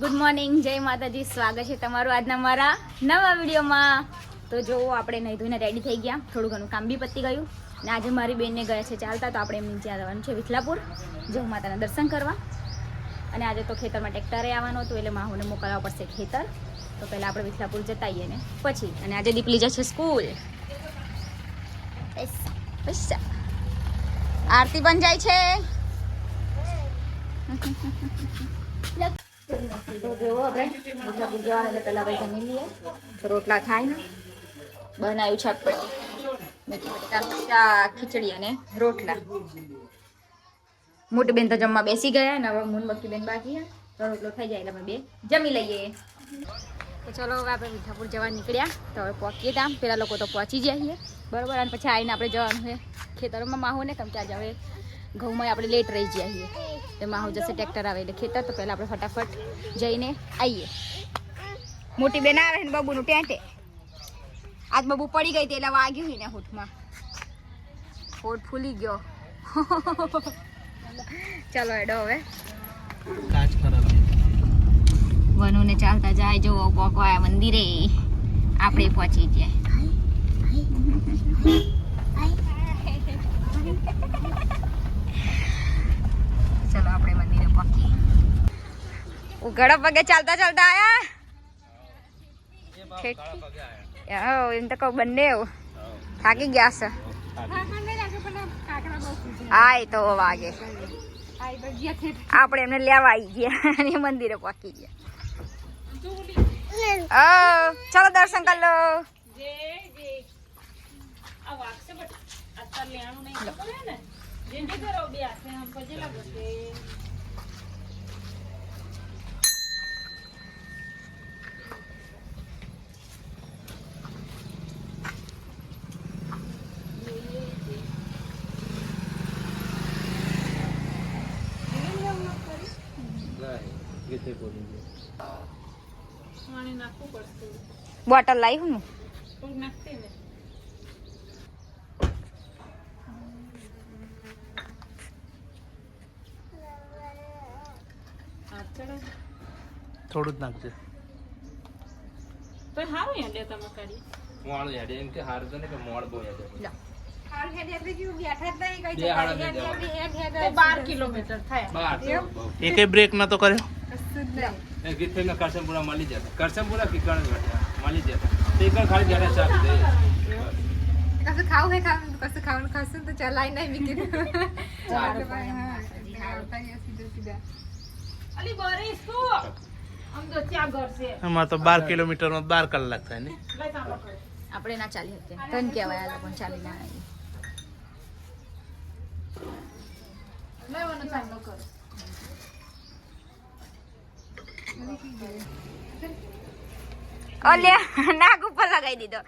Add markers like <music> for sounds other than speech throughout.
Good morning જય માતાજી. સ્વાગત છે તમારું આજના મારા નવા વિડીયોમાં. તો જો આપણે નહીં ધોઈને રેડી થઈ ગયા. થોડું ઘણું કામ બી પતી ગયું. ને આજે મારી બેનને ગયા છે ચાલતા, તો આપણે એમની ત્યાં જવાનું છે વિઠલાપુર જય માતાના દર્શન કરવા. અને આજે તો ખેતરમાં ટ્રેક્ટરે આવવાનું હતું, એટલે માહોને મોકલવા પડશે ખેતર. તો પહેલાં આપણે વિઠલાપુર જતા આવીએ ને. પછી, અને આજે દીપલી જશે સ્કૂલ. પૈસા આરતી પણ જાય છે. રોટલા થાય બનાવ્યું છે ચટપટી મેથી બટેકાનું ખીચડી અને રોટલા. મોટી બેન તો જમવા બેસી ગયા ને હવે મૂનબક્કી બેન બાકી તો રોટલો થઈ જાય એટલે અમે બે જમી લઈએ. તો ચલો હવે આપણે મીઠાપુર જવા નીકળ્યા. તો હવે પહોંચીએ ત્યાં. પેલા લોકો તો પહોંચી જાય છીએ. બરાબર, અને પછી આવીને આપણે જવાનું છે ખેતરોમાં માહો ને કેમ કે આજે હવે ઘઉંમાં આપણે લેટ રહી ગયા છીએ હું જશે ટ્રેક્ટર આવે એટલે ખેતર તો પહેલાં આપણે ફટાફટ જઈને આવીએ મોટી બેન આવે ને બબુનું ટેન્ટે આજ બબુ પડી ગઈ હતી એટલે વાગ્યું ને હોઠમાં હોઠ ફૂલી ગયો ચાલો એડો હવે વનુને ચાલતા જાય જો પોકવાયા મંદિરે આપણે પહોંચી જાય ચલો મંદિરે પગે ચાલતા ચાલતા આયા એમ તો કહું બંને એવું થાકી ગયા છે હા એ તો વાગે આપણે એમને લેવા આવી ગયા અને મંદિરે પહોંચી ગયા ચલો ચાલો દર્શન કર લો બોટલ લાવી હું? થોડું જ નાખજે. મોડ યાદ એમ કે હારું તો ને કે મોડ બહુ હાડા બે દેવા. બાર કિલોમીટર થયા. બાર તો. એકે બ્રેક કર્યો? કરશનપુરા મળી જતા કરશનપુરા કે મળી જતા તો એક ખાલી જરા ચાપ દે. કશું ખાવું હે ખાવું કશું ખાવાનું ખાશું તો ચલાય નહીં મીકી અલી બરે શું? આમ તો ત્યાં ઘર છે. બાર કિલોમીટરમાં બાર કલાક થાય ને. આપણે ના ચાલી શકીએ તને કહેવાય આ લોકો ચાલી ના આવીએ લેવાનું ચાલુ કર ઓલ્યા નાક ઉપર લગાવી દીધો.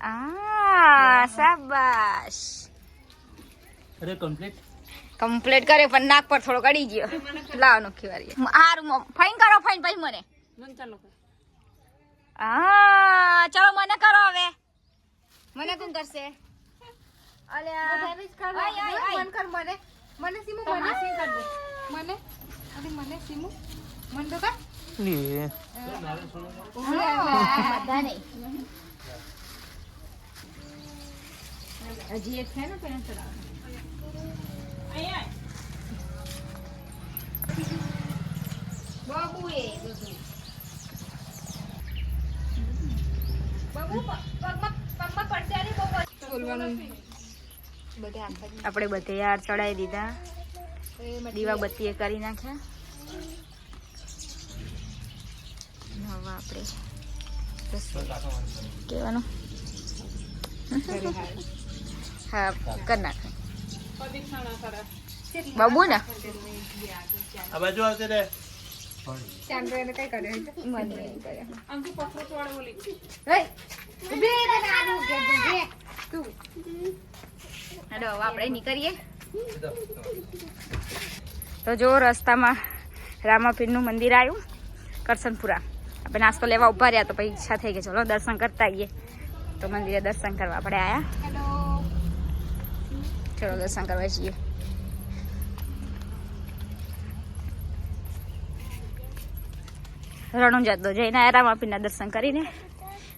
આ શાબાશ. અરે કમ્પ્લીટ કમ્પ્લીટ કરે પણ નાક પર થોડો કડી ગયો. લાવ નોખી વારી હારું ફાઈન કરો ફાઈન ભાઈ મને. મન ચાલુ કર. હા ચલો મને કરો હવે. મને કોણ કરશે? કર મને મને? સીમુ મને સી કર દે. મને? અરે મને સીમુ મન તો કર એ બધા હજી એક છે ને પેલા ચલાવવાનું બાબુ એ બાબુ પગમાં પગમાં પડશે બોલવાનું આપણે બધે યાર ચડાવી દીધા દીવા બત્તી એ કરી નાખ્યા. હવે આપણે કેવાનું હા કરી નાખે. બાબુ ને? આ બાજુ આવશે રે. આપણે નીકળીએ. તો જો રસ્તામાં રામાપીરનું મંદિર આવ્યું કરસનપુરા. આપણે નાસ્તો લેવા ઊભા રહ્યા તો પછી ઈચ્છા થઈ ગઈ. ચલો દર્શન કરતા આવીએ. તો મંદિરે દર્શન કરવા આપણે આવ્યા ચલો દર્શન કરવા જઈએ. રણું તો જઈને રામાપીરના દર્શન કરીને.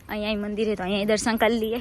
અહીંયા મંદિરે તો અહીંયા દર્શન કરી લઈએ.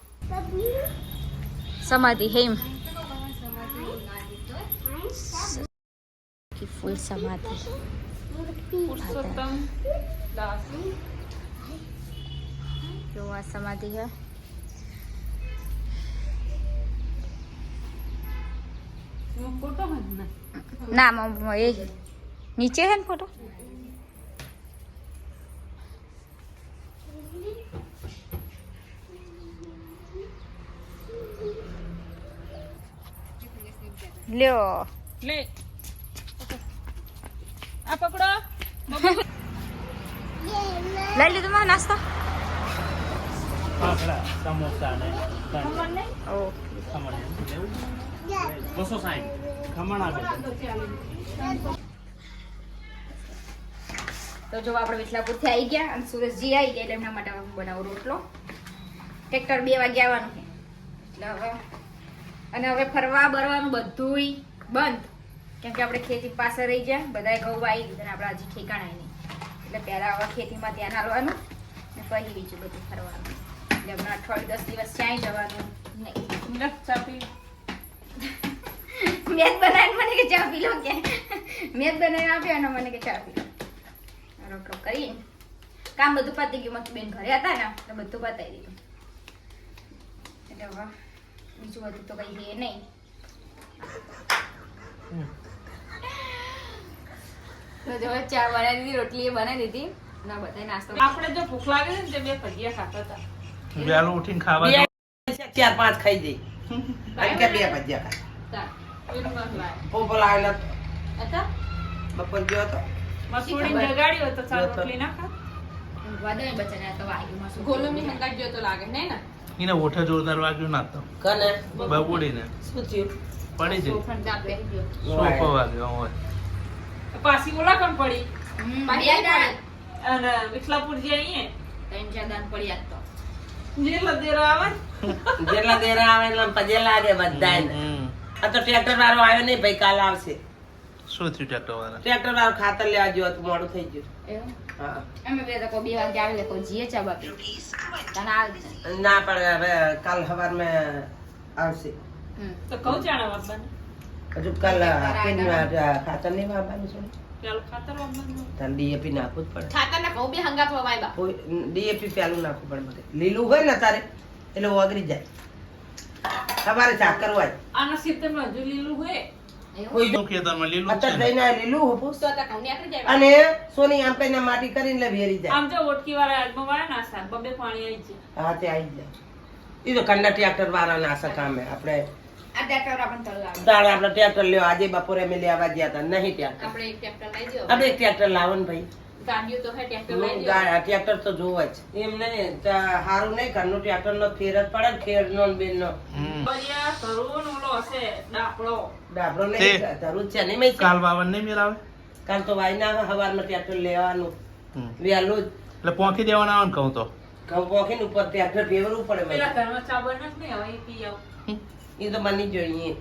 સમાધિ હેમ ફૂલ સમાધિ. જો આ સમાધિ है ના? એ નીચે છે ને ફોટો લ્યો. લે. આ પકડો. લઈ લીધું માં નાસ્તો. ફાફડા સમોસા ને ઓ. ખમણ બસો સાઠ ખમણ આપે તો જો આપણે વિઠલાપુરથી આવી ગયા અને સુરેશજી આવી ગયા એટલે એમના માટે બનાવો બનાવું રોટલો. ટ્રેક્ટર બે વાગે આવવાનું એટલે હવે અને હવે ફરવા બરવાનું બધુંય બંધ. કેમ કે આપણે ખેતી પાસે રહી ગયા બધાય ઘઉં આવી દીધા અને આપણે હજી ઠેકાણા નહીં. એટલે પહેલાં હવે ખેતીમાં ધ્યાન હાલવાનું ને પછી બીજું બધું ફરવાનું. એટલે હમણાં અઠવાડિયું દસ દિવસ ક્યાંય જવાનું નહીં. <laughs> મેં બનાવીને મને કે ચા પી લો કે. મેં બનાવીને આપ્યો અને મને કે ચા પી લો. રોટલો કરી કામ બધું પતી ગયું. મત બેન ઘરે હતા ને એટલે બધું પતાવી દીધું. એટલે હવે બીજું બધું તો કઈ હે નહીં તો જો ચા બનાવી દીધી રોટલી એ બનાવી દીધી. ના બધાય નાસ્તો આપણે જો ભૂખ લાગે ને તે બે ભજીયા ખાતા હતા. ઉઠીને ખાવા ચાર પાંચ ખાઈ જઈ અને કે બે ભજીયા. ખાય હતા? બપોર ગયો તો મસૂડીને જગાડ્યો તો ચાલ રોટલી ના ખા. વાદળ બચાને તો વાગ્યું મસ્ત ગોલમની હંગાત ગયો તો લાગે ને ને એને ઓઠા જોરદાર વાગ્યું ના તો. કને? બબુડીને. શું થયું? પડી જઈ સોફાને દાબ બેસી સોફો વાગ્યો હોય પાછી ઓલા કોણ પડી. અને વિઠલાપુર જે અહીં ત્રણ ચાર પડી આજ તો. જે લદેરો આવે જેટલા દેરા આવે એટલે પજે લાગે બધાને આ તો ટ્રેક્ટર વાળો આવ્યો નહીં ભાઈ કાલ આવશે. શું થયું ટ્રેક્ટર વાળા ટ્રેક્ટર વાળા ખાતર લેવા ગયો હતું મોડું થઈ ગયું. એવું? હા. અમે બે તો બે વાગે આવે કોઈ જીએ ચા બાપી. તને ને. ના પણ હવે કાલ સવાર મેં આવશે. તો કહું જાણે વાપવાને. હજુ કાલ ખાતર નહીં વાપવાનું છે પેલું ખાતર વાપવાનું. તાર ડીએપી નાખવું જ પડે. ખાતરના ઘઉં બી હંગાત વવાય બા ડીએપી પેલું નાખવું પડે મગે લીલું હોય ને તારે એટલે ઓગળી જાય. તમારે ચાકર હોય. આના સિત્તેરમાં હજુ લીલું હોય? ને? જાય અને સોની આમ કઈને માટી કરીને વેરી જાય. આમ જો ઓટકી વાળા આજમાં વાળા ના સાર બબે પાણી આવી છે હા તે આવી જાય. એ તો કંડા ટ્રેક્ટર વાળા નાસા કામે આપણે દાળ આપણે ટ્રેક્ટર લ્યો. આજે બપોરે અમે લેવા ગયા હતા. નહીં ટ્રેક્ટર આપણે એક ટ્રેક્ટર લઈ દો આપણે એક ટ્રેક્ટર લાવો ને ભાઈ. ગાડીઓ તો હે ટ્રેક્ટર લઈ દો ગા- ટ્રેક્ટર તો જોવા જ. એમ નહીં સારું નહીં ઘરનું ટ્રેક્ટર નો ફેર જ પડે ને નો બેન નો ને ડાબરો નહીં છે નહીં મેં કાલ બાવન નહીં મેળાવે કાલ તો વાઈ ના હવારમાં ટ્રેક્ટર લેવાનું. વહેલું જ. એટલે પોખી દેવાના આવે ને કહું તો. ઘઉં પોખીને ઉપર ટ્રેક્ટર ફેરવું પડે પેલા ઘરમાં ચા બને જ હવે એ પી આવ. એ તો મને જોઈએ.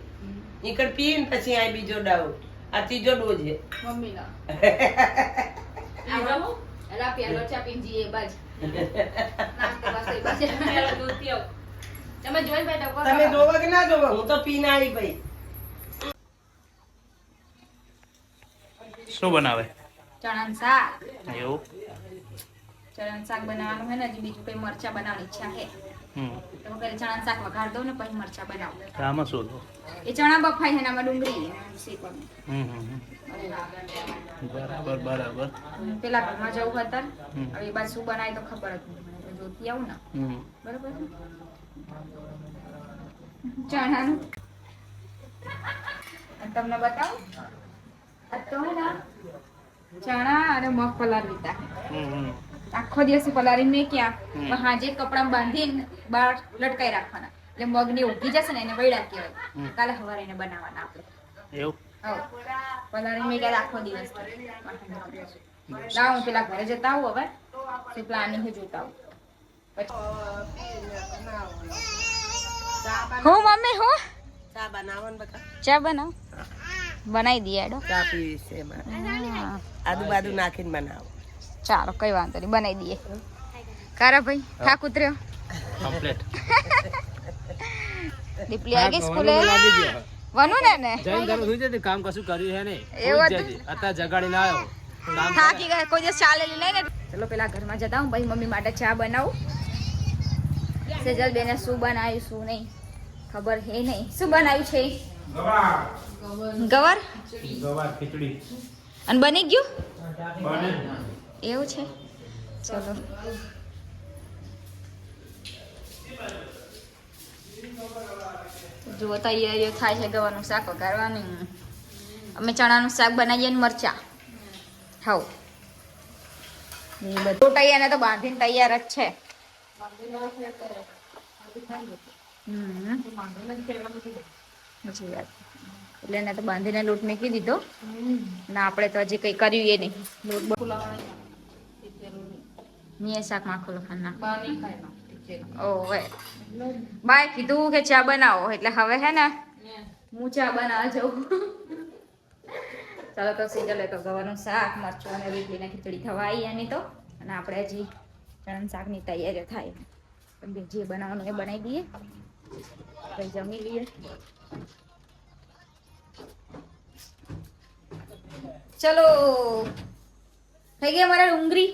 નીકળ પી ને પછી આ બીજો ડાવ આ ત્રીજો ડોઝ છે. મમ્મી ના. <laughs> આવો. એલા પેલો ચા બાસ્તો એ બાજ. <laughs> તમે જોઈ તમે જોવો કે ના જોવો? હું તો પીને આવી ભાઈ શું બનાવે? ચણાનું શાક. એવું? ચણાનું શાક બનાવવાનું હે ને હજી બીજું કઈ મરચા બનાવવાની ઈચ્છા છે હમ તો હું પહેલા ચણાનું શાક વઘાર દઉં ને પછી મરચા બનાવું. આમાં શું હતું? એ ચણા બફાય છે ને ડુંગળી શેકવાનું. બરાબર બરાબર. પેલા ઘરમાં જવું હતા હવે એ બાજુ શું બનાય તો ખબર એટલે જોતી આવું ને. બરોબર? ચણાનું. તમને બતાવું? તો ચણા અને મગ પલાર લીધા આખો દિવસ પલારીને મેં ક્યાં? પણ હાજે કપડામાં બાંધીને બહાર લટકાઈ રાખવાના. એટલે મગની ઉગી જશે ને એને વૈડા કહેવાય કાલે સવારે એને બનાવવાના આપણે. એવું? આખો દિવસ લાવ હું પેલા ઘરે જતા આવું હવે. તે પ્લાનિંગ જોતા આવું. હું મમ્મી હું? ચા બનાવો બકા ચા બનાવ. બનાવી દઈએ એડો ચા પીવી એમાં આદુ બાદુ નાખીને બનાવો. ચાલો કઈ વાંધો નહીં બનાવી દઈએ. કારા ભાઈ થાક ઉતર્યો કમ્પ્લીટ દીપલી આ ગઈ સ્કૂલે? વનુ ને ને? જઈને ઘરે સુઈ જતી કામ કશું કર્યું હે નહીં. એવું જ અત્યારે જગાડીને આવ્યો. થાકી ગયા કોઈ દિવસ ચાલેલી નહીં ને? ચલો પેલા ઘરમાં જતા હું ભાઈ મમ્મી માટે ચા બનાવું. સેજલ બેને શું બનાવ્યું શું નહીં ખબર હે નહીં. શું બનાવ્યું છે? ગવાર. ગવાર? ખીચડી. અને બની ગયું? એવું છે? ચલો. જુઓ તૈયારીઓ થાય છે, ગવાનું શાક વગાડવાની અમે ચણાનું શાક બનાવીએ ને મરચા. હવ. એ બધું. તૈયાર તો બાંધીને તૈયાર જ છે. એટલે એને તો બાંધીને લોટ મૂકી દીધો. ના, આપણે તો હજી કઈ કર્યું એ નહીં. લોટ મેં શાકમાં ખોલો ખાના ઓવે બાય કીધું કે ચા બનાવો એટલે હવે હે ને? હું ચા બનાવવા જાઉં. ચાલો તો સીધા તો ગવાનું શાક મરચું અને વીટલીને ખીચડી આવી એની તો. અને આપણે હજી ચણા શાકની તૈયારીઓ થાય. પણ જે બનાવવાનું એ બનાવી દઈએ. પછી જમી લઈએ. ચલો. થઈ ગઈ અમારા ડુંગળી.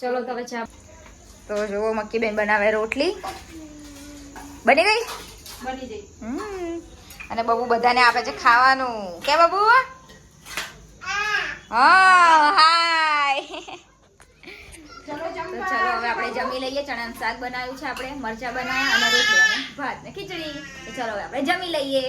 ચલો તો હવે ચા તો જુઓ મક્કી બેન બનાવે રોટલી. બની ગઈ? બની ગઈ. અને બબુ બધાને આપે છે ખાવાનું. કે બબુ? હા હાય. તો ચલો હવે આપણે જમી લઈએ. ચણાનું શાક બનાવ્યું છે આપણે. મરચા બનાવ્યા અને રોટલી અને ભાત ને ખીચડી. ચલો હવે આપણે જમી લઈએ.